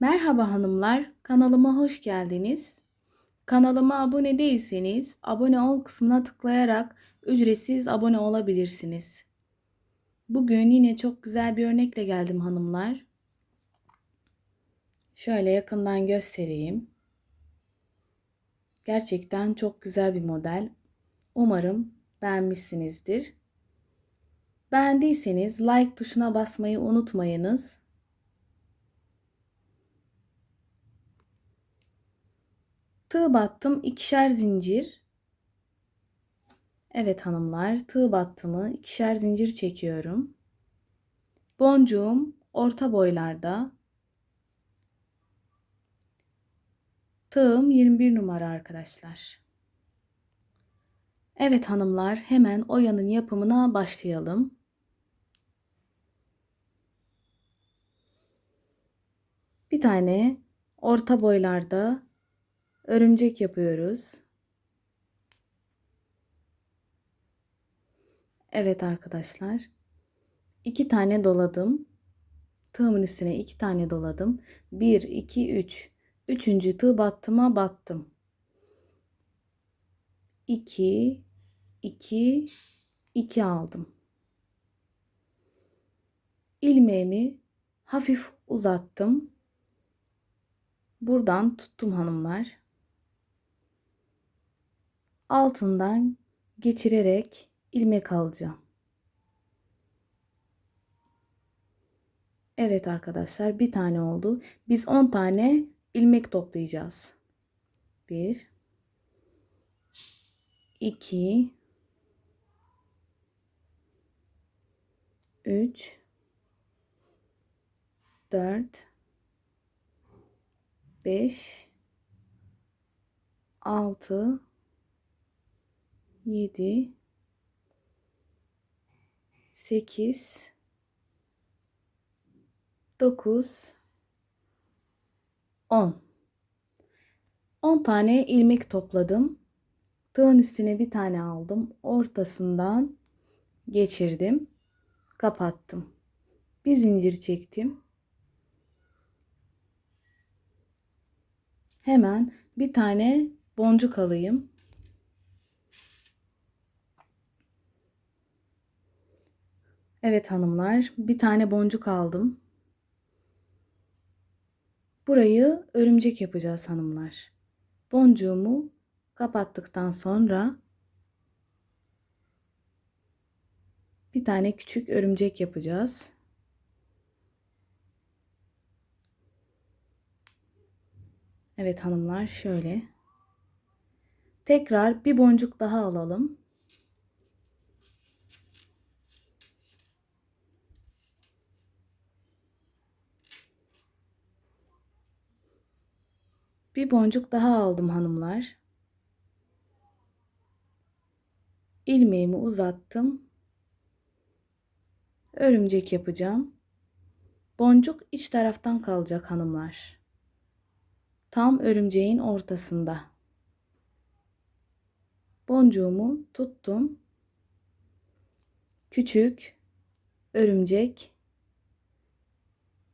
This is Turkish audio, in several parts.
Merhaba hanımlar, kanalıma hoş geldiniz. Kanalıma abone değilseniz abone ol kısmına tıklayarak ücretsiz abone olabilirsiniz. Bugün yine çok güzel bir örnekle geldim hanımlar. Şöyle yakından göstereyim. Gerçekten çok güzel bir model. Umarım beğenmişsinizdir. Beğendiyseniz like tuşuna basmayı unutmayınız. Tığ battım ikişer zincir. Evet hanımlar tığ battımı ikişer zincir çekiyorum. Boncuğum orta boylarda. Tığım 21 numara arkadaşlar. Evet hanımlar hemen oyanın yapımına başlayalım. Bir tane orta boylarda örümcek yapıyoruz. Evet arkadaşlar. iki tane doladım. Tığımın üstüne iki tane doladım. 1, 2, 3. Üçüncü tığ battıma battım. 2, 2, 2 aldım. İlmeğimi hafif uzattım. Buradan tuttum hanımlar altından geçirerek ilmek alacağım. Evet arkadaşlar bir tane oldu. Biz 10 tane ilmek toplayacağız. 1 2 3 4 5 6 7 8 9 10 10 tane ilmek topladım. Tığın üstüne bir tane aldım. Ortasından geçirdim. Kapattım. Bir zincir çektim. Hemen bir tane boncuk alayım. Evet hanımlar, bir tane boncuk aldım. Burayı örümcek yapacağız hanımlar. Boncuğumu kapattıktan sonra bir tane küçük örümcek yapacağız. Evet hanımlar şöyle. Tekrar bir boncuk daha alalım. Bir boncuk daha aldım hanımlar. İlmeğimi uzattım. Örümcek yapacağım. Boncuk iç taraftan kalacak hanımlar. Tam örümceğin ortasında. Boncuğumu tuttum. Küçük örümcek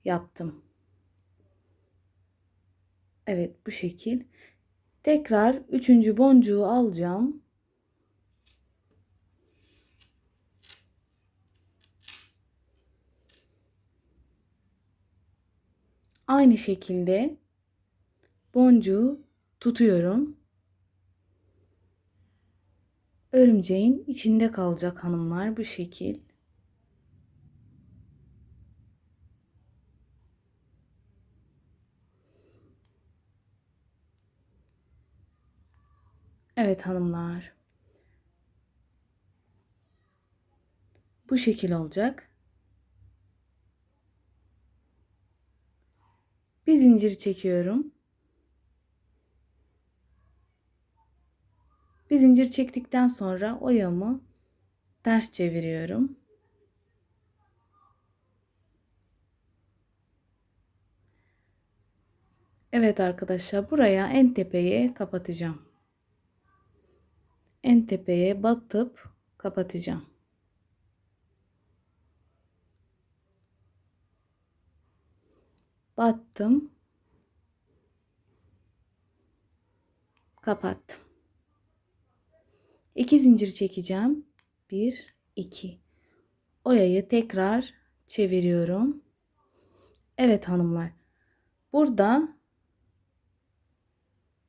yaptım. Evet bu şekil. Tekrar üçüncü boncuğu alacağım. Aynı şekilde boncuğu tutuyorum. Örümceğin içinde kalacak hanımlar bu şekil. Evet hanımlar. Bu şekil olacak. Bir zincir çekiyorum. Bir zincir çektikten sonra oyamı ters çeviriyorum. Evet arkadaşlar buraya en tepeye kapatacağım en tepeye batıp kapatacağım. Battım. Kapattım. 2 zincir çekeceğim. 1 2 Oyayı tekrar çeviriyorum. Evet hanımlar. Burada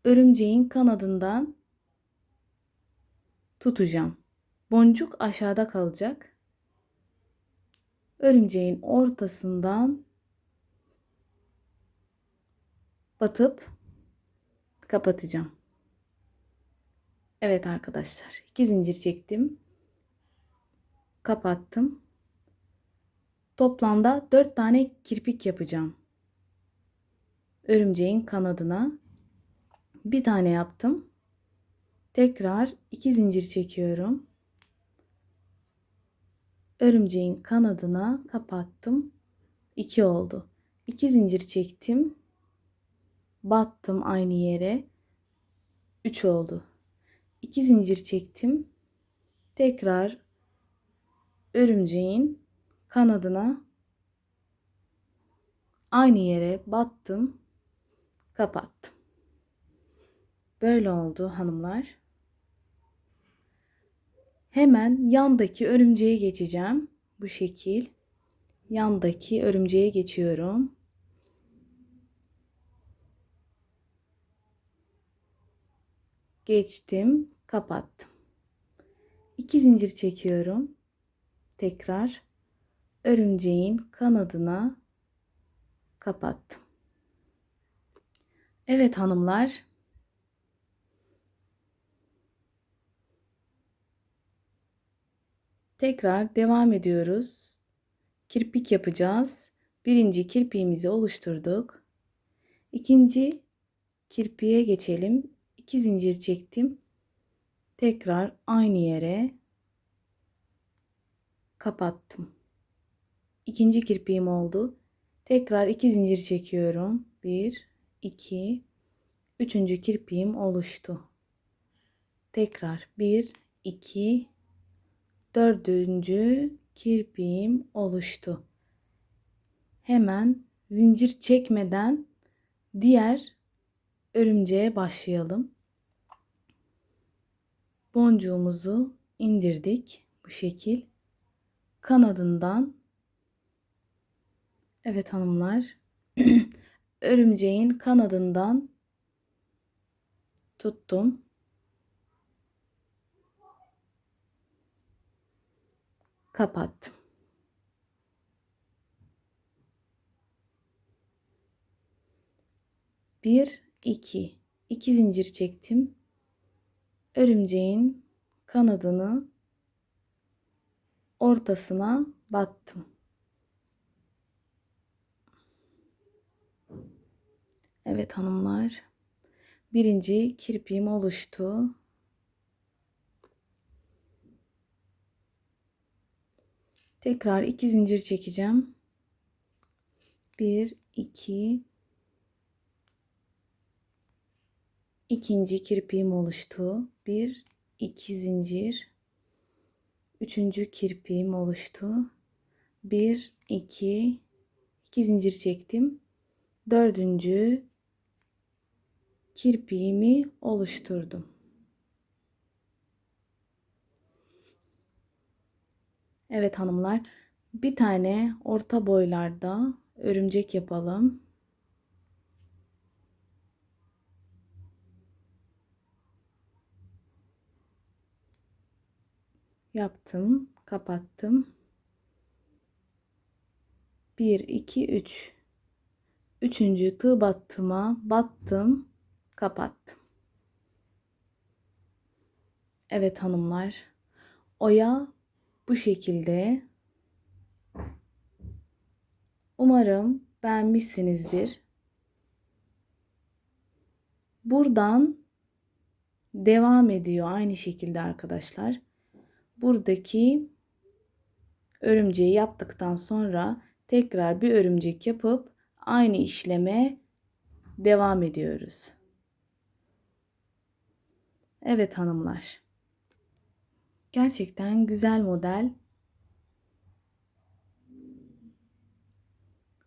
örümceğin kanadından tutacağım. Boncuk aşağıda kalacak. Örümceğin ortasından batıp kapatacağım. Evet arkadaşlar. iki zincir çektim. Kapattım. Toplamda 4 tane kirpik yapacağım. Örümceğin kanadına bir tane yaptım. Tekrar iki zincir çekiyorum. Örümceğin kanadına kapattım. 2 oldu. 2 zincir çektim. Battım aynı yere. 3 oldu. 2 zincir çektim. Tekrar örümceğin kanadına aynı yere battım. Kapattım. Böyle oldu hanımlar. Hemen yandaki örümceğe geçeceğim. Bu şekil. Yandaki örümceğe geçiyorum. Geçtim, kapattım. İki zincir çekiyorum. Tekrar örümceğin kanadına kapattım. Evet hanımlar, Tekrar devam ediyoruz. Kirpik yapacağız. Birinci kirpiğimizi oluşturduk. İkinci kirpiğe geçelim. İki zincir çektim. Tekrar aynı yere kapattım. İkinci kirpiğim oldu. Tekrar iki zincir çekiyorum. Bir, iki, üçüncü kirpiğim oluştu. Tekrar bir, iki, dördüncü kirpiğim oluştu. Hemen zincir çekmeden diğer örümceğe başlayalım. Boncuğumuzu indirdik bu şekil. Kanadından Evet hanımlar. örümceğin kanadından tuttum. Kapattım. Bir, iki. iki zincir çektim. Örümceğin kanadını ortasına battım. Evet hanımlar. Birinci kirpiğim oluştu. Tekrar iki zincir çekeceğim. Bir, iki, ikinci kirpiğim oluştu. Bir, iki zincir. Üçüncü kirpiğim oluştu. Bir, iki, iki zincir çektim. Dördüncü kirpiğimi oluşturdum. Evet hanımlar bir tane orta boylarda örümcek yapalım. Yaptım, kapattım. 1 2 3 Üçüncü tığ battıma battım, kapattım. Evet hanımlar. Oya bu şekilde. Umarım beğenmişsinizdir. Buradan devam ediyor aynı şekilde arkadaşlar. Buradaki örümceği yaptıktan sonra tekrar bir örümcek yapıp aynı işleme devam ediyoruz. Evet hanımlar. Gerçekten güzel model.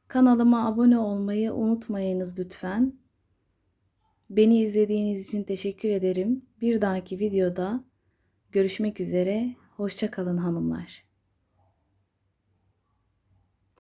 Kanalıma abone olmayı unutmayınız lütfen. Beni izlediğiniz için teşekkür ederim. Bir dahaki videoda görüşmek üzere. Hoşça kalın hanımlar.